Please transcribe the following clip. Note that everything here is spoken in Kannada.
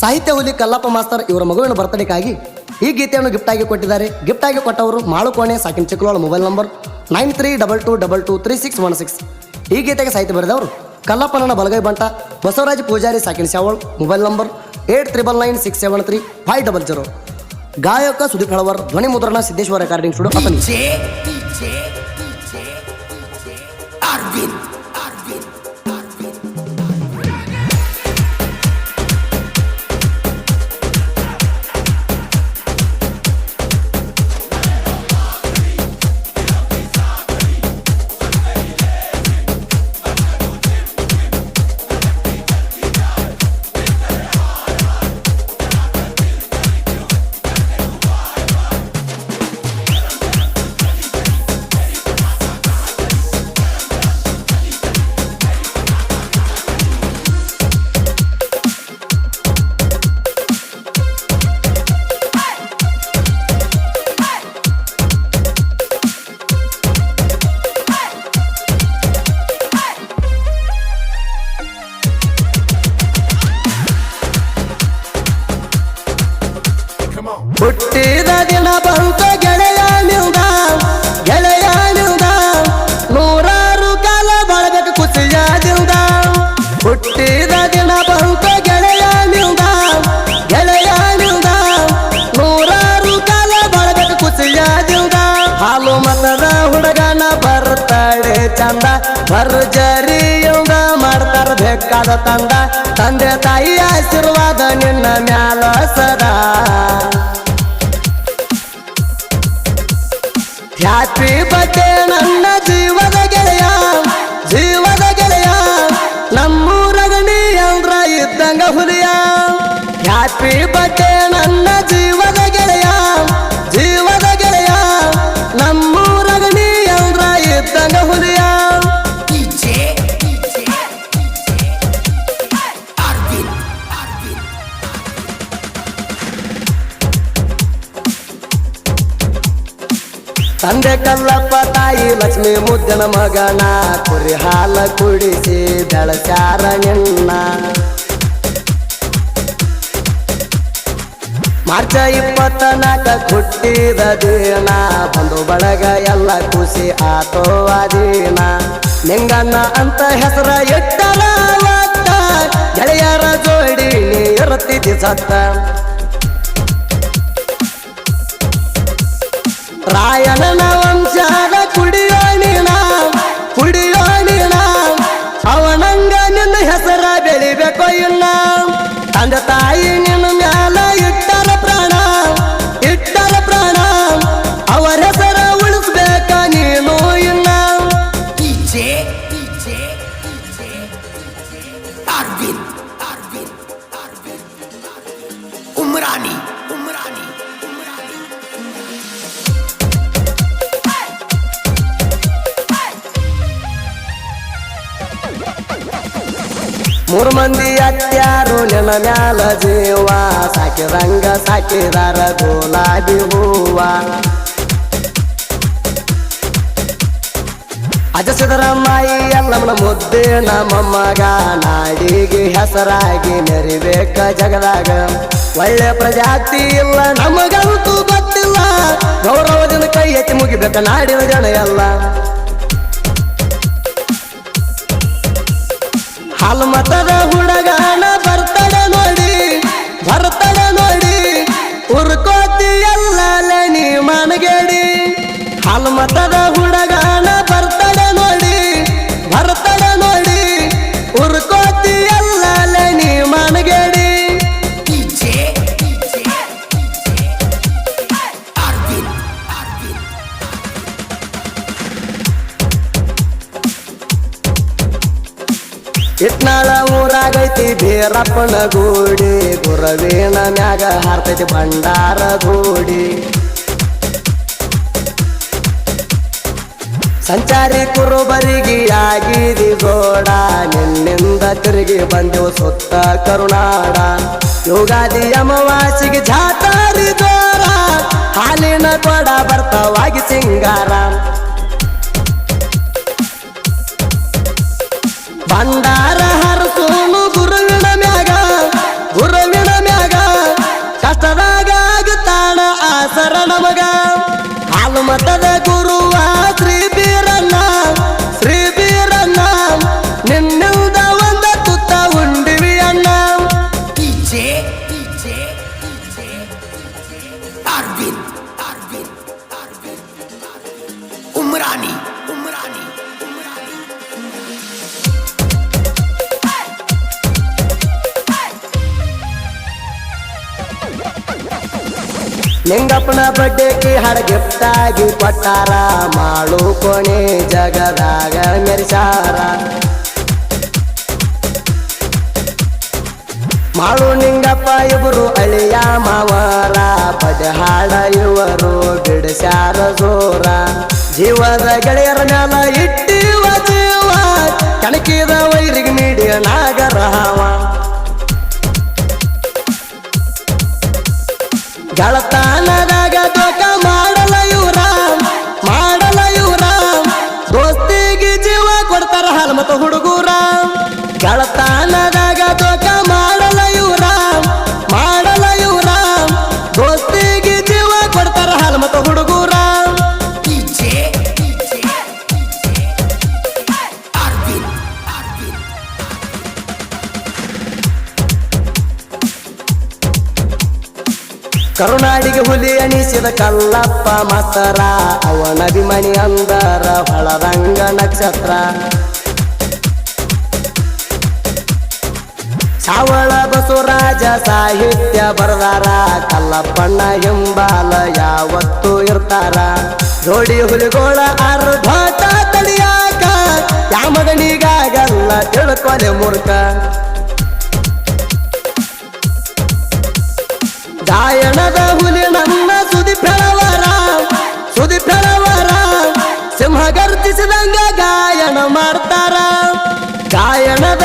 ಸಾಹಿತ್ಯ ಹುಲಿ ಕಲ್ಲಪ್ಪ ಮಾಸ್ತರ್ ಇವರ ಮಗುವಿನ ಬರ್ತಡೇಗಾಗಿ ಈ ಗೀತೆಯನ್ನು ಗಿಫ್ಟ್ ಆಗಿ ಕೊಟ್ಟಿದ್ದಾರೆ. ಗಿಫ್ಟ್ ಆಗಿ ಕೊಟ್ಟವರು Malukone, ಸಾಕಿನ Chikkalola mobile number nine three double two double two three six one six ಈ ಗೀತೆಗೆ ಸಾಹಿತ್ಯ ಬರೆದವರು ಕಲ್ಲಪ್ಪನ ಬಲಗೈ ಬಂಟ, Basavaraj Pujari, ಸಾಕಿನ Shaval mobile number eight triple nine six seven three five double zero ಗಾಯಕ ಸುದೀಪ್ ಹಳವರ್, ಧ್ವನಿ ಮುದ್ರಣ ಸಿದ್ದೇಶ್ವರ ರೆಕಾರ್ಡಿಂಗ್ ಸ್ಟುಡಿಯೋ ಅತನಿ ಭರ್ಜರಿಯಿಂದ ಮಾಡ್ತಾರ. ಬೇಕಾದ ತಂದ ತಂದೆ ತಾಯಿ ಆಶೀರ್ವಾದ ನಿನ್ನ ಮ್ಯಾಲ ಸದಾ. ಹ್ಯಾಪಿ ಬಡ್ಡೆ ನನ್ನ ತಂದೆ ಕಲ್ಲಪ್ಪ ತಾಯಿ ಲಕ್ಷ್ಮಿ ಮುದ್ದನ ಮಗನ, ಕುರಿ ಹಾಲ ಕುಡಿಸಿ ಬೆಳಚಾರ ನಿನ್ನ. ಮಾರ್ಚ ಇಪ್ಪತ್ತ ನಾಲ್ಕ ಹುಟ್ಟಿದ ದಿನ, ಬಂದು ಬಳಗ ಎಲ್ಲ ಖುಷಿ ಆತೋ ಅದಿನ ನಿಂಗನ್ನ ಅಂತ ಹೆಸರ ಇಟ್ಟಲ ಗೆಳೆಯರ ಜೋಡಿ ನೀ ರಾಯಣನ ವಂಶದ ಕುಡಿಯೋಣಿನ ಕುಡಿಯೋಣಿನ ಅವನಂಗ ನಿನ್ನ ಹೆಸರ ಬೆಳಿಬೇಕೋ ಇನ್ನ ತಂದೆ ತಾಯಿ ನಿನ್ನ ಮ್ಯಾಲ ಇಟ್ಟರ ಪ್ರಾಣ ಇಟ್ಟರ ಪ್ರಾಣ ಅವರ ಹೆಸರ ಉಳಿಸ್ಬೇಕ ನೀನು ಇನ್ನ ಈಚೆ ಈಚೆ DJ, ಮೂರು ಮಂದಿ ಅತ್ಯಾರು ನೆಲ ಮ್ಯಾಲ ಜೀವ ಸಾಕಿದಂಗ ಸಾಕಿದಾರ ಗುಲಾಬಿ ಹೂವ. ಅಜಸಿದರ ಮಾಯಿ ಎಲ್ಲಮ್ಮನ ಮುದ್ದೆ ನಮ್ಮಮ್ಮಗ ನಾಡಿಗೆ ಹೆಸರಾಗಿ ಮೆರಿಬೇಕ ಜಗದಾಗ. ಒಳ್ಳೆ ಪ್ರಜಾತಿ ಇಲ್ಲ, ನಮಗಂತೂ ಗೊತ್ತಿಲ್ಲ, ಗೌರವದಿಂದ ಕೈ ಎತ್ತಿ ಮುಗಿಬೇಕ ನಾಡಿನ ಜನ ಎಲ್ಲ. ಮತದ ಹುಡುಗನ ಬರ್ತಡೆ ನೋಡಿ ಬರ್ತಡೆ ನೋಡಿ ಎಲ್ಲ ನೀ ಮನಗೇಡಿ. ಇಟ್ನಾಳ ಊರಾಗೈತಿ ಬೀರಪ್ಪನ ಗೂಡಿ ಗುರವೇನ ಮ್ಯಾಗ ಹಾರ್ತೈತಿ ಭಂಡಾರ ಗೂಡಿ ಸಂಚಾರಿ ಕುರುಬರಿಗೆ ಆಗಿದೆ ಗೋಡ. ನಿನ್ನಿಂದ ತಿರುಗಿ ಬಂದು ಸುತ್ತ ಕರುಣಾಡ ಯುಗಾದಿ ಅಮಾವಾಸಿಗೆ ಜಾತಾರಿ ದೋರ ಹಾಲಿನ ಕೊಡ ಬರ್ತವಾಗಿ ಸಿಂಗಾರ. ಬಂದಾರ ಹರಸೋನು ಗುರುವಿನ ಮ್ಯಾಗ. ಗುರುವಿನ ಮ್ಯಾಗ ಕಷ್ಟದಾಗ ತಾಣ ಆಸರ ಮಗ. ಹಾಲು ಮತದ Arvin, Arvin, Arvin, Arvin. Umrani, Umrani. ನಿಂಗಪ್ಪನ ಬಡ್ಡೆಗೆ ಹಡಗಿಪ್ಟಾಗಿ ಕೊಟ್ಟಾರ ಮಾಡು ಕೊನೆ ಜಗದಾಗ ಮೆರೆಸಾರ ಮಾಳು ನಿಂಗಪ್ಪ ಇವರು ಅಳಿಯ ಮಾವರ ಪದ ಹಾಡ ಇವರು ಬಿಡಿಸ್ಯಾರ ಜೋರ. ಜೀವದ ಗೆಳೆಯರ ಮ್ಯಾಲ ಇಟ್ಟಿವ ಜೀವ, ಕಣಕಿದ ವೈರಿಗೆ ಮೀಡಿಯ ನಾಗರಹಾವ. ಗಳತಾನದಾಗ ದೋಕ ಮಾಡಲ ಇವ್ರ ಮಾಡಲ ಇವ್ರ. ದೋಸ್ತಿಗೆ ಜೀವ ಕೊಡ್ತಾರ ಹಲ್ಮತ ಹುಡುಗೂರ. ಗಳತಾನದಾಗ ಕರುನಾಡಿಗೆ ಹುಲಿ ಅನಿಸಿದ ಕಲ್ಲಪ್ಪ ಮಾಸ್ತರ, ಅವನ ಅಭಿಮಾನಿ ಅಂದರ ಹೊಳರಂಗ ನಕ್ಷತ್ರ. ಚಾವಳ ಬಸವರಾಜ ಸಾಹಿತ್ಯ ಬರದಾರ, ಕಲ್ಲಪ್ಪಣ್ಣ ಎಂಬಾಲ ಯಾವತ್ತು ಇರ್ತಾರ. ಜೋಡಿ ಹುಲಿಗೋಳ ಅರ್ಧ ತಡಿಯಾಕ, ಯಾಮಗನಿಗಾಗಲ್ಲ ತಿಳ್ಕೊಲೆ ಮೂರ್ಖ. ಸಿಂಹ ಗರ್ಜಿಸಿದಂಗ ಗಾಯನ ಮಾಡ್ತಾರ. ಗಾಯಣದ